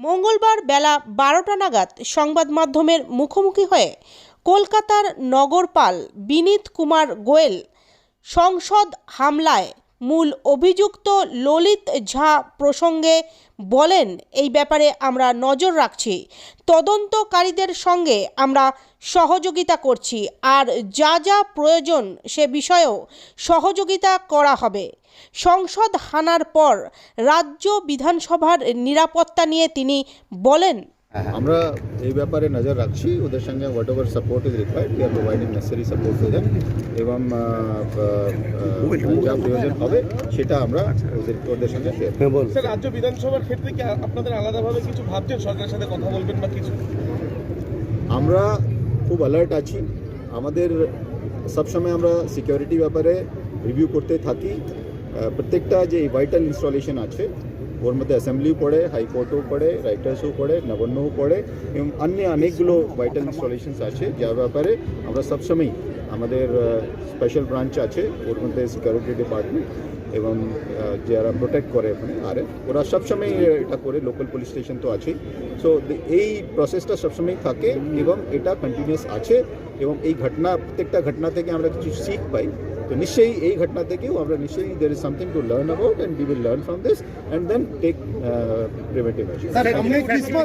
মঙ্গলবার বেলা বারোটা নাগাদ সংবাদ মাধ্যমের মুখোমুখি হয়ে কলকাতার নগরপাল বিনীত কুমার গোয়েল সংসদ হামলায় মূল অভিযুক্ত ললিত ঝা প্রসঙ্গে বলেন, এই ব্যাপারে আমরা নজর রাখছি। তদন্তকারীদের সঙ্গে আমরা সহযোগিতা করছি। আর যা যা প্রয়োজন সে বিষয়েও সহযোগিতা করা হবে। সংসদ হানার পর রাজ্য বিধানসভার নিরাপত্তা নিয়ে তিনি বলেন আমরা এই ব্যাপারে নজর রাখছি। ওদের সঙ্গে whatever support is required we are providing necessary support to them এবং যা প্রয়োজন হবে সেটা আমরা ওদের ওদের সঙ্গে শেয়ার স্যার রাজ্য বিধানসভার ক্ষেত্রে কি আপনাদের আলাদাভাবে কিছু ভাবছেন? সরকারের সাথে কথা বলবেন বা কিছু? আমরা খুব অ্যালার্ট আছি। আমাদের সবসময় আমরা সিকিউরিটি ব্যাপারে রিভিউ করতে থাকি। প্রত্যেকটা যে ভাইটাল ইনস্টলেশন আছে ওর মধ্যে অ্যাসেম্বলিও পড়ে হাইকোর্টও পড়ে রাইটার্সও পড়ে নবান্নও পড়ে এবং অন্য অনেকগুলো ভাইটাল ইনস্টলেশনস আছে যার ব্যাপারে আমরা সবসময় আমাদের স্পেশাল ব্রাঞ্চ আছে ওর মধ্যে সিকিউরিটি ডিপার্টমেন্ট এবং যারা প্রোটেক্ট করে ওখানে আর ওরা সবসময় এটা করে লোকাল পুলিশ স্টেশন তো আছেই সো এই প্রসেসটা সবসময় থাকে এবং এটা কন্টিনিউয়াস আছে এবং এই ঘটনা প্রত্যেকটা ঘটনা থেকে আমরা কিছু শিখ পাই তো নিশ্চয়ই এই ঘটনা থেকেও আমরা নিশ্চয়ই there is something to learn about and we will learn from this and then take preventive measures